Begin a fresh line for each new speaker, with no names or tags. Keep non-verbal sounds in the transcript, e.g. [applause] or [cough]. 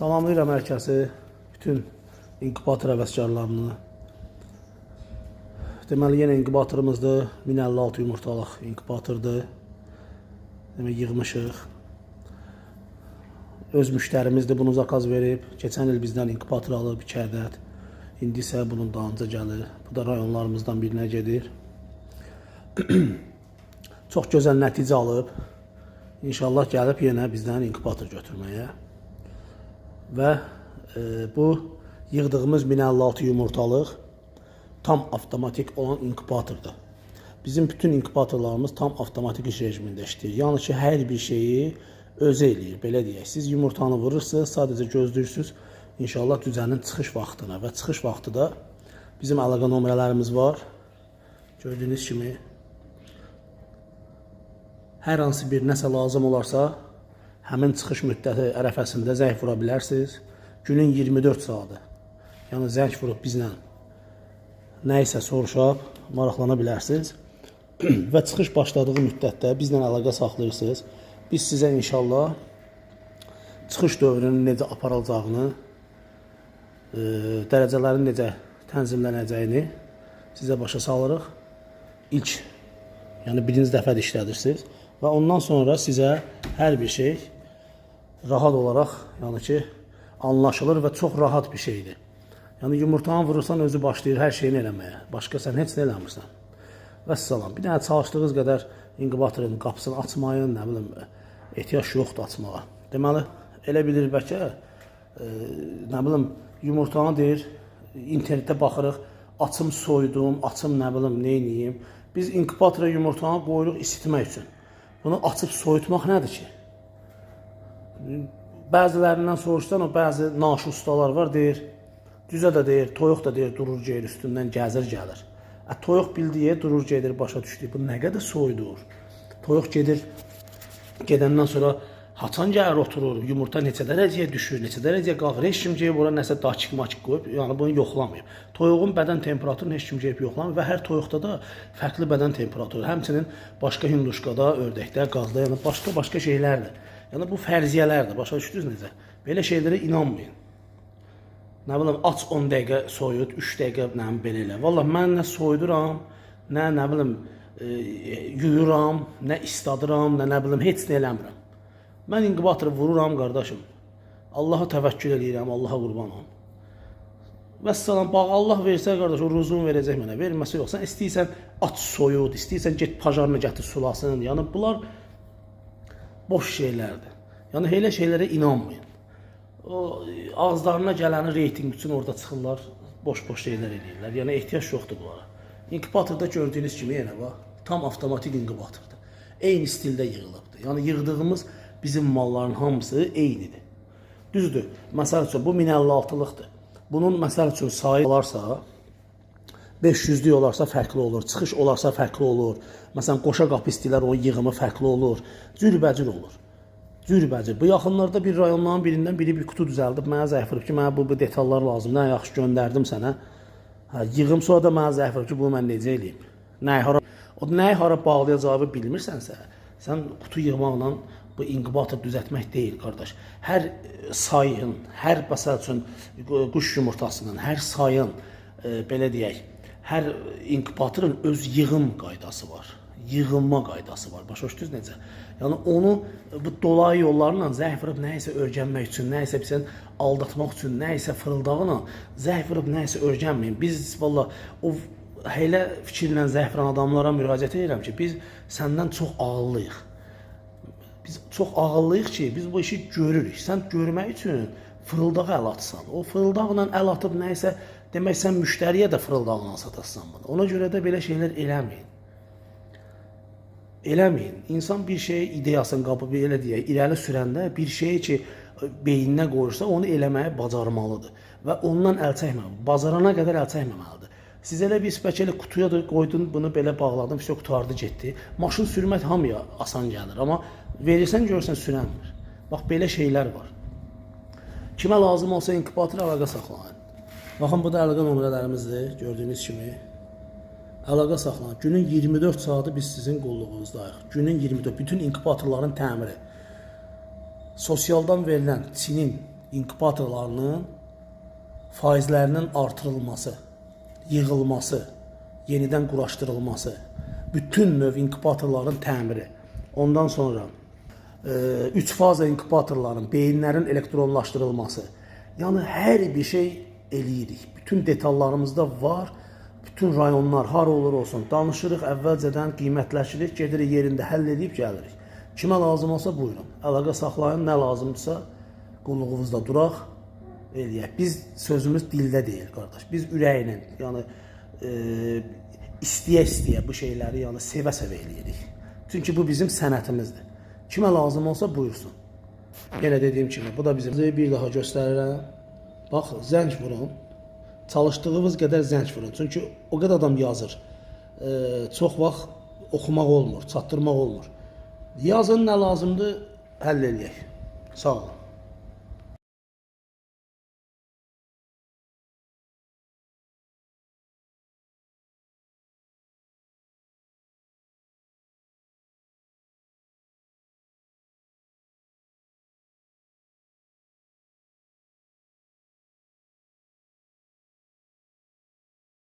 Salamlayıram hər kəsi, bütün inkubator həvəskarlarını. Deməli, yenə inkubatorumuzdur. 1056 yumurtalıq inkubatordur. Demək, yığmışıq. Öz müştərimizdir bunu zakaz verib. Keçən il bizdən inkubator alıb 2 ədəd. İndi isə bunun dalınca gəlir. Bu da rayonlarımızdan birinə gedir. [clears throat] Çox gözəl nəticə alıb. İnşallah gəlib yenə bizdən inkubator götürməyə. Və e, bu yığdığımız 1056 yumurtalıq tam avtomatik olan inkubatordur. Bizim bütün inkubatorlarımız tam avtomatik iş rejimində işləyir. Yəni ki, hər bir şeyi özü eləyir, belə deyək. Siz yumurtanı vurursunuz, sadəcə gözləyirsiniz inşallah düzənin çıxış vaxtına və çıxış vaxtı da bizim əlaqə nömrələrimiz var. Gördüyünüz kimi hər hansı bir nəsə lazım olarsa, həmin çıxış müddəti ərəfəsində zəng vura bilərsiniz. Günün 24 saatı. Yəni zəng vurub bizlə nə isə soruşab maraqlana bilərsiniz. [clears throat] və çıxış başladığı müddətdə bizlə əlaqə saxlayırsınız. Biz sizə inşallah çıxış dövrünün necə aparılacağını, e, dərəcələrin necə tənzimlənəcəyini sizə başa salırıq. İlk, yəni birinci dəfədir işlədirsiniz və ondan sonra sizə hər bir şey rahat olaraq, yəni ki, anlaşılır və çox rahat bir şeydir. Yəni yumurtanı vurursan özü başlayır hər şeyini eləməyə. Başqa sən heç nə eləmirsən. Vəssalam. Bir dənə çalışdığınız qədər inkubatorun qapısını açmayın, nə bilim, ehtiyac yoxdur açmağa. Deməli, elə bilir bəlkə e, nə bilim, yumurtanı deyir, internetdə baxırıq, açım soydum, açım nə bilim, nə. Biz inkubatora yumurtanı qoyuruq isitmək üçün. Bunu açıb soyutmaq nədir ki? Bəzilərindən soruşsan, o bəzi naşı ustalar var, deyir, düzə də deyir, toyuq da deyir, durur geyir üstündən gəzir gəlir. Ə, toyuq bildiyi durur gedir, başa düşdü. Bu nə qədər soyudur. Toyuq gedir, gedəndən sonra haçan gəlir oturur, yumurta neçə dərəcəyə düşür, neçə dərəcəyə qalxır. Heç kim gəlib ora nəsə daçıq maçıq qoyub, yəni bunu yoxlamayıb. Toyuğun bədən temperaturunu heç kim gəlib yoxlamır və hər toyuqda da fərqli bədən temperaturu. Həmçinin başqa hinduşkada, ördəkdə, qazda, yəni başqa-başqa şeylərdir. Yəni bu fərziyyələrdir. Başa düşdünüz necə? Belə şeylərə inanmayın. Nə bilim aç 10 dəqiqə soyut, 3 dəqiqə nə bilim belə elə. Vallah mən nə soyuduram, nə nə bilim e, yuyuram, nə istadıram, nə nə bilim heç nə eləmirəm. Mən inkubatoru vururam qardaşım. Allaha təvəkkül eləyirəm, Allaha qurban olum. Vəssalam, bax Allah versə qardaş, o ruzunu verəcək mənə. Verməsə yox. Sən istəyirsən aç soyut, istəyirsən get pajarını gətir sulasın. Yəni bunlar boş şeylərdir. Yəni elə şeylərə inanmayın. O ağızlarına gələni reytinq üçün orada çıxırlar, boş-boş şeylər eləyirlər. Yəni ehtiyac yoxdur bunlara. İnkubatorda gördüyünüz kimi yenə bax, tam avtomatik inkubatordur. Eyni stildə yığılıbdır. Yəni yığdığımız bizim malların hamısı eynidir. Düzdür. Məsəl üçün bu 1056-lıqdır. Bunun məsəl üçün sayı olarsa 500'lük olarsa fərqli olur, çıxış olarsa fərqli olur. Məsələn, qoşa qapı istəyirlər, onun yığımı fərqli olur. Cürbəcür olur. Cürbəcür. Bu yaxınlarda bir rayonların birindən biri bir kutu düzəldib, mənə zəng ki, mənə bu, bu detallar lazımdır. Nə yaxşı göndərdim sənə. Hə, yığım sonra da mənə zəng ki, bunu mən necə eləyim? Nəyi hara o nəyi hara bağlayacağı bilmirsənsə, sən kutu yığmaqla bu inkubator düzəltmək deyil, qardaş. Hər e, sayın, hər məsəl üçün quş yumurtasının, hər sayın e, belə deyək, hər inkubatorun öz yığım qaydası var. Yığılma qaydası var. Başa düşdünüz necə? Yəni onu bu dolayı yollarla zəng vurub nə isə öyrənmək üçün, nə isə bizən aldatmaq üçün, nə isə fırıldağına zəng vurub nə isə. Biz valla o elə fikirlə zəng vuran adamlara müraciət edirəm ki, biz səndən çox ağıllıyıq. Biz çox ağıllıyıq ki, biz bu işi görürük. Sən görmək üçün fırıldağa əl atsan. O fırıldaqla əl atıb nə Demək sən müştəriyə də fırıldaqla satasan bunu. Ona görə də belə şeylər eləməyin. Eləməyin. İnsan bir şeyə ideyasını qabıb elə deyək, irəli sürəndə bir şeyi ki, beyninə qoyursa, onu eləməyi bacarmalıdır və ondan əl çəkməməlidir. Bacarana qədər əl çəkməməlidir. Siz elə bir spəkəli qutuya da qoydun, bunu belə bağladın, vəsə şey qutardı getdi. Maşın sürmək hamıya asan gəlir, amma verirsən görsən sürənmir. Bax belə şeylər var. Kimə lazım olsa inkubator əlaqə saxlayın. Baxın bu da əlaqə nömrələrimizdir, gördüyünüz kimi. Əlaqə saxlayın. Günün 24 saatı biz sizin qulluğunuzdayıq. Günün 24 bütün inkubatorların təmiri. Sosialdan verilən Çinin inkubatorlarının faizlərinin artırılması, yığılması, yenidən quraşdırılması, bütün növ inkubatorların təmiri, ondan sonra 3 faza inkubatorların, beyinlərin elektronlaşdırılması. Yəni hər bir şey eləyirik. Bütün detallarımızda var. Bütün rayonlar hara olur olsun danışırıq, əvvəlcədən qiymətləşirik, gedirik yerində həll edib gəlirik. Kimə lazım olsa buyurun. Əlaqə saxlayın, nə lazımdırsa qulluğunuzda duraq, eləyək. Biz sözümüz dildə deyil, qardaş. Biz ürəklə, yəni e, istəyə-istəyə bu şeyləri, yəni sevə-sevə eləyirik. Çünki bu bizim sənətimizdir. Kimə lazım olsa buyursun. Yenə dediyim kimi, bu da bizim bir daha göstərirəm. Bax, zəng vurun. Çalışdığınız qədər zəng vurun. Çünki o qədər adam yazır. E, çox vaxt oxumaq olmur, çatdırmaq olmur. Yazın nə lazımdır, həll eləyək. Sağ olun.